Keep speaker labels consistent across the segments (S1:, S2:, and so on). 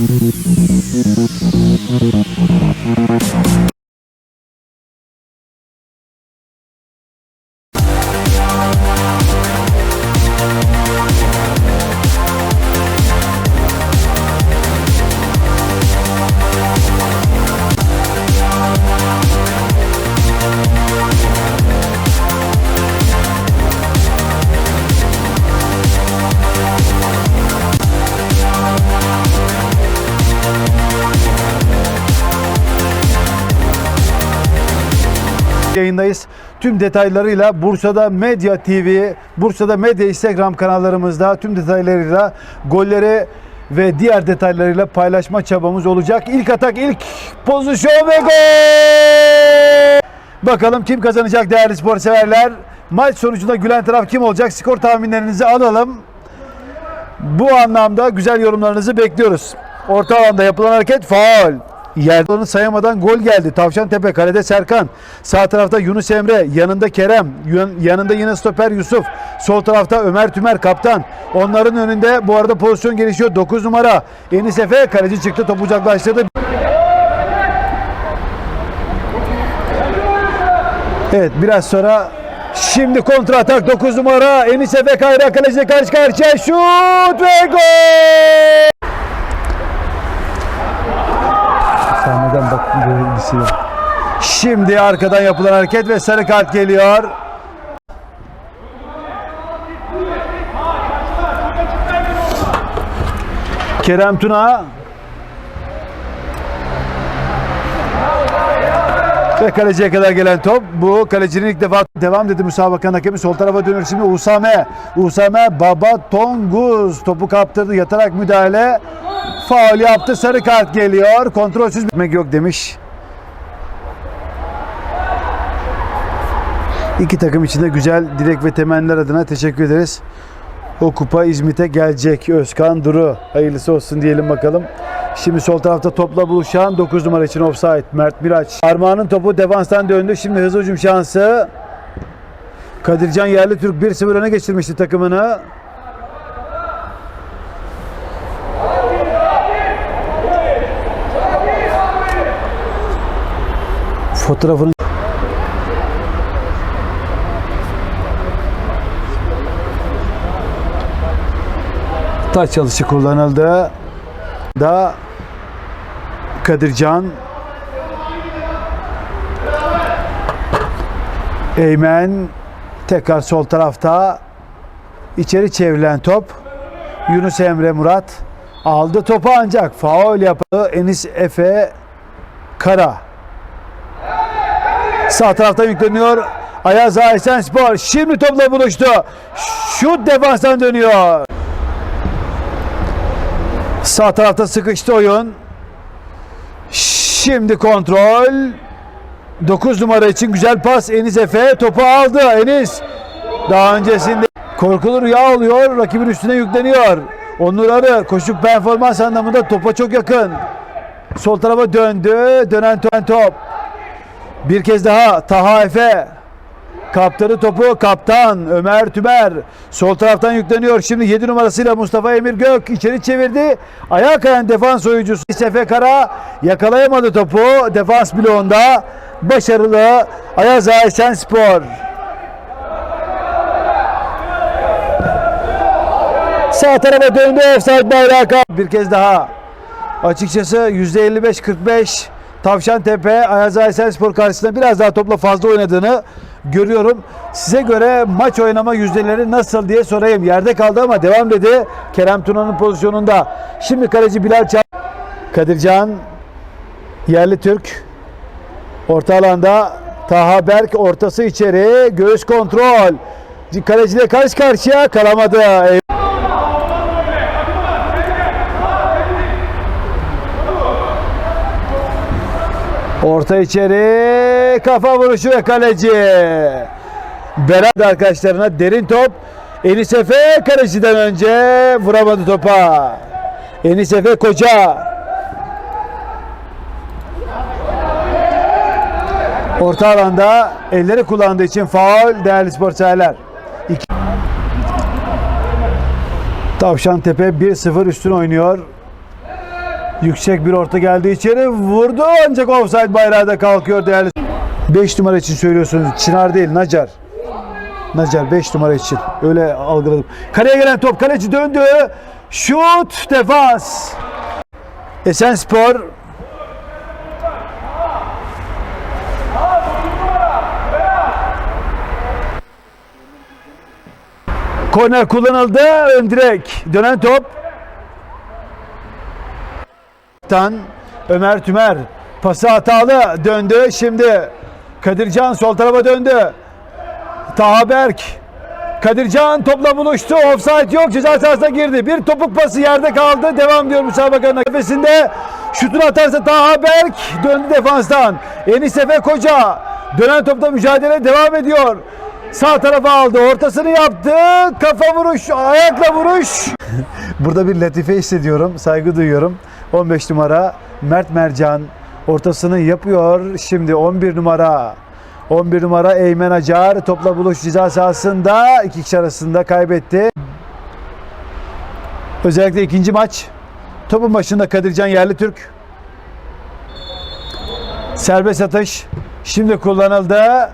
S1: Mm-hmm. Yayındayız. Tüm detaylarıyla Bursa'da Medya TV, Bursa'da Medya Instagram kanallarımızda tüm detaylarıyla golleri ve diğer detaylarıyla paylaşma çabamız olacak. İlk atak, ilk pozisyon ve gol! Bakalım kim kazanacak değerli spor severler? Maç sonucunda gülen taraf kim olacak? Skor tahminlerinizi alalım. Bu anlamda güzel yorumlarınızı bekliyoruz. Orta alanda yapılan hareket faul. Yerden sayamadan gol geldi. Tavşan Tepe kalede Serkan. Sağ tarafta Yunus Emre, yanında Kerem, yan- yanında yine stoper Yusuf. Sol tarafta Ömer Tümer kaptan. Onların önünde bu arada pozisyon gelişiyor. 9 numara Enis Efe kaleci çıktı topu uzaklaştırdı. Evet biraz sonra şimdi kontra atak 9 numara Enis Efe Kayra kaleciyle karşı karşıya şut ve gol! İlgisi. Şimdi arkadan yapılan hareket ve sarı kart geliyor. Kerem Tuna Ve kaleciye kadar gelen top bu. Kalecinin ilk defa devam dedi müsabakanın hakemi. Sol tarafa dönüyor şimdi Usame. Usame Baba Tonguz topu kaptırdı. Yatarak müdahale. Faul yaptı. Sarı kart geliyor. Kontrolsüz bitmek yok demiş. İki takım içinde güzel dilek ve temenniler adına teşekkür ederiz. O kupa İzmit'e gelecek. Özkan Duru. Hayırlısı olsun diyelim bakalım. Şimdi sol tarafta topla buluşan 9 numara için offside. Mert Miraç. Armağan'ın topu defanstan döndü. Şimdi hızlı hücum şansı. Kadircan Yerli Türk 1-0 öne geçirmişti takımını. Fotoğrafını taç çalışı kullanıldı. Da Kadircan Eymen tekrar sol tarafta içeri çevrilen top Yunus Emre Murat aldı topu ancak faul yaptı Enis Efe Kara. Sağ taraftan yükleniyor Ayaz Aysen Spor şimdi topla buluştu. Şut defanstan dönüyor Sağ tarafta sıkıştı oyun. Şimdi kontrol. 9 numara için güzel pas. Enis Efe topu aldı. Enis daha öncesinde korkulu rüya oluyor. Rakibin üstüne yükleniyor. Onur Arı koşup performans anlamında topa çok yakın. Sol tarafa döndü. Dönen top. Bir kez daha Taha Efe. Kaptanı topu kaptan Ömer Tümer sol taraftan yükleniyor. Şimdi 7 numarasıyla Mustafa Emir Gök içeri çevirdi. Ayağa kayan defans oyuncusu Sefe Kara yakalayamadı topu. Defans bloğunda başarılı Ayaz Aysen Spor. Sağ tarafa döndü offside bayrağı Bir kez daha. Açıkçası %55-45 Tavşan Tepe Ayaz Aysel Spor karşısında biraz daha topla fazla oynadığını görüyorum. Size göre maç oynama yüzdeleri nasıl diye sorayım. Yerde kaldı ama devam dedi. Kerem Tuna'nın pozisyonunda. Şimdi kaleci Bilal Çam. Kadircan yerli Türk. Orta alanda Taha Berk ortası içeri. Göğüs kontrol. Kaleciyle karşı karşıya kalamadı. Orta içeri kafa vuruşu ve kaleci. Berat arkadaşlarına derin top. Enis Efe kaleciden önce vuramadı topa. Enis Efe koca. Orta alanda elleri kullandığı için faul değerli spor severler. Tavşan Tepe 1-0 üstün oynuyor. Yüksek bir orta geldi içeri vurdu ancak offside bayrağı da kalkıyor değerli. 5 numara için söylüyorsunuz. Çınar değil Nacar. Nacar 5 numara için. Öyle algıladım. Kaleye gelen top kaleci döndü. Şut defans. Esenspor Korner kullanıldı. Ön direk. Dönen top. Tan Ömer Tümer pası hatalı döndü. Şimdi Kadircan sol tarafa döndü. Taha Berk Kadircan topla buluştu. Offside yok. Ceza sahasına girdi. Bir topuk pası yerde kaldı. Devam diyor müsabakanın nefesinde. Şutunu atarsa Taha Berk döndü defanstan. Enis Efe Koca dönen topta mücadele devam ediyor. Sağ tarafa aldı. Ortasını yaptı. Kafa vuruş, ayakla vuruş. Burada bir latife hissediyorum. Saygı duyuyorum. 15 numara Mert Mercan ortasını yapıyor. Şimdi 11 numara 11 numara Eymen Acar topla buluş ceza sahasında iki kişi arasında kaybetti. Özellikle ikinci maç topun başında Kadircan Yerli Türk. Serbest atış şimdi kullanıldı.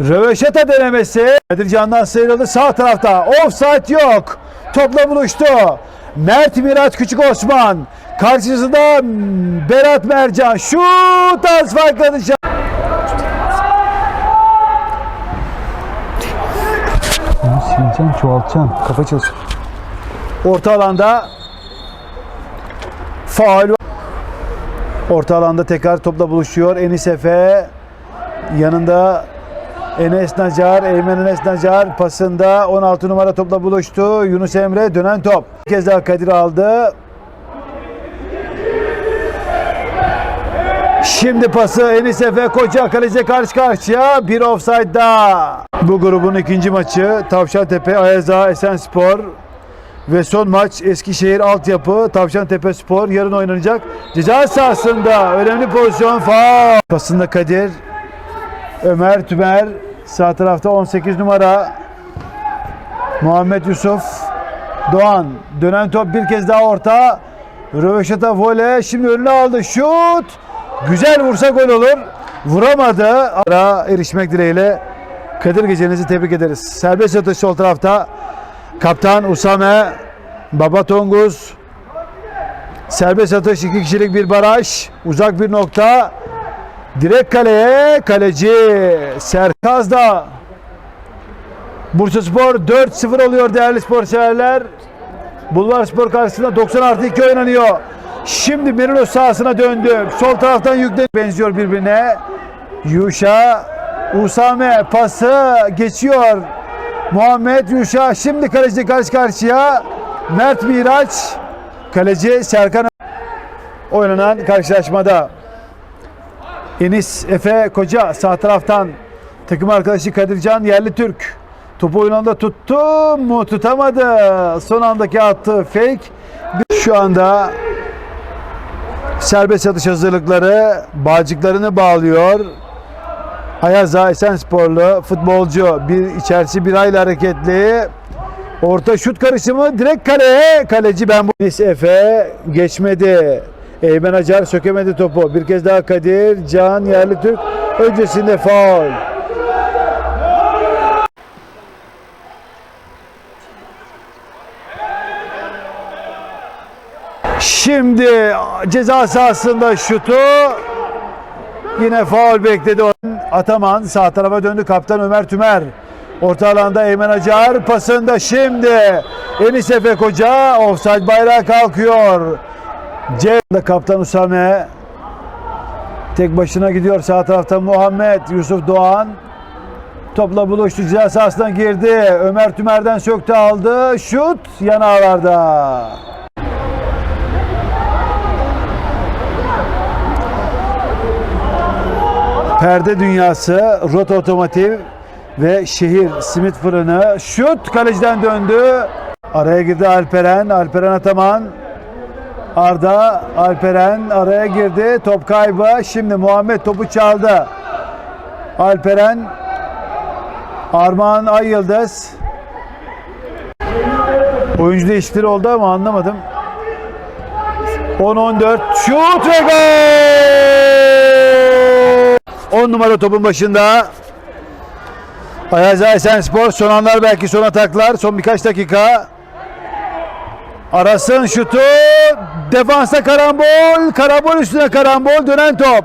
S1: Röveşata denemesi. Kadircan'dan sıyrıldı sağ tarafta. Offside yok. Topla buluştu. Mert Mirat Küçük Osman. Karşısında Berat Mercan. Şut az farklı dışarı. Sileceksin, çoğaltacaksın. Kafa çalışıyor. Orta alanda faul. Orta alanda tekrar topla buluşuyor. Enis Efe yanında Enes Nacar, Eymen Enes Nacar pasında 16 numara topla buluştu. Yunus Emre dönen top. Bir kez daha Kadir aldı. Şimdi pası Enis Efe Koca kaleci karşı karşıya bir offside daha. Bu grubun ikinci maçı Tavşantepe Ayaza Esenspor ve son maç Eskişehir Altyapı Tavşantepe Spor yarın oynanacak. Ceza sahasında önemli pozisyon faul. Pasında Kadir Ömer Tümer sağ tarafta 18 numara Muhammed Yusuf Doğan dönen top bir kez daha orta Röveşata voley şimdi önüne aldı şut güzel vursa gol olur. Vuramadı. Ara erişmek dileğiyle. Kadir gecenizi tebrik ederiz. Serbest atış sol tarafta. Kaptan Usame Baba Tonguz serbest atış iki kişilik bir baraj. Uzak bir nokta. Direkt kaleye kaleci Serkaz da. Bursa Spor 4-0 oluyor değerli spor severler. Bulvar Spor karşısında 90 artı 2 oynanıyor. Şimdi Merinos sahasına döndü. Sol taraftan yüklen benziyor birbirine. Yuşa Usame pası geçiyor. Muhammed Yuşa şimdi kaleci karşı karşıya. Mert Miraç kaleci Serkan oynanan karşılaşmada. Enis Efe Koca sağ taraftan takım arkadaşı Kadircan Yerli Türk. Topu oynanda tuttu mu tutamadı. Son andaki attığı fake. Şu anda serbest atış hazırlıkları bağcıklarını bağlıyor. Ayaza Esensporlu futbolcu bir içerisi bir ayla hareketli. Orta şut karışımı direkt kaleye. Kaleci ben bu. Enis Efe geçmedi. Eymen Acar sökemedi topu. Bir kez daha Kadir, Can, Yerli Türk. Öncesinde faul. Şimdi ceza sahasında şutu. Yine faul bekledi. Ataman. Sağ tarafa döndü kaptan Ömer Tümer. Orta alanda Eymen Acar pasında. Şimdi Enis Efe Koca offside bayrağı kalkıyor. C'de kaptan Usame. Tek başına gidiyor sağ tarafta Muhammed Yusuf Doğan. Topla buluştu ceza sahasına girdi. Ömer Tümer'den söktü aldı. Şut yanağlarda Perde dünyası Rot Otomotiv ve şehir simit fırını şut kaleciden döndü araya girdi Alperen Alperen Ataman Arda Alperen araya girdi. Top kaybı. Şimdi Muhammed topu çaldı. Alperen Armağan Ay Yıldız Oyuncu değişikleri oldu ama anlamadım. 10-14 şut ve gol! 10 numara topun başında. Ayaza Esenspor son anlar belki son ataklar. Son birkaç dakika. Aras'ın şutu. Defansta karambol. Karambol üstüne karambol. Dönen top.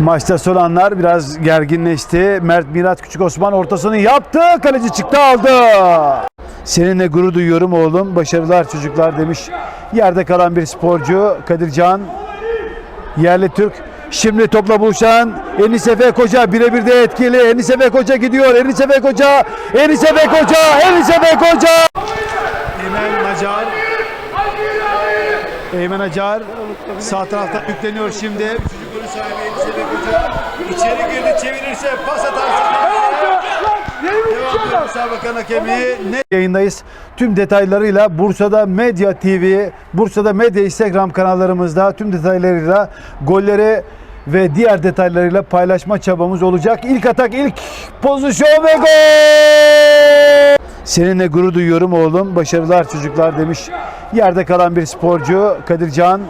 S1: Maçta son anlar biraz gerginleşti. Mert Mirat Küçük Osman ortasını yaptı. Kaleci çıktı aldı. Seninle gurur duyuyorum oğlum. Başarılar çocuklar demiş. Yerde kalan bir sporcu Kadircan. Yerli Türk. Şimdi topla buluşan Enis Efe Koca birebir de etkili. Enis Efe Koca gidiyor. Enis Efe Koca. Enis Efe Koca. Enis Efe Koca. Eymen Macar. Eymen Acar sağ taraftan yükleniyor şimdi. Üçüncü golü sahibi Enis Efe Koca. İçeri girdi çevirirse pas atarsa. Devam müsabakanın hakemi. Ne yayındayız. Tüm detaylarıyla Bursa'da Medya TV, Bursa'da Medya Instagram kanallarımızda tüm detaylarıyla golleri ve diğer detaylarıyla paylaşma çabamız olacak. İlk atak, ilk pozisyon ve gol! Seninle gurur duyuyorum oğlum. Başarılar çocuklar demiş. Yerde kalan bir sporcu Kadircan.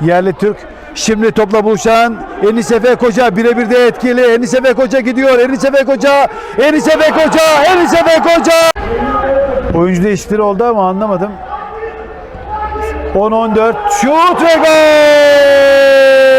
S1: Yerli Türk. Şimdi topla buluşan Enis Efe Koca birebir de etkili. Enis Efe Koca gidiyor. Enis Efe Koca. Enis Efe Koca. Enis Efe Koca. Oyuncu değişiklikleri oldu ama anlamadım. 10-14 şut ve gol!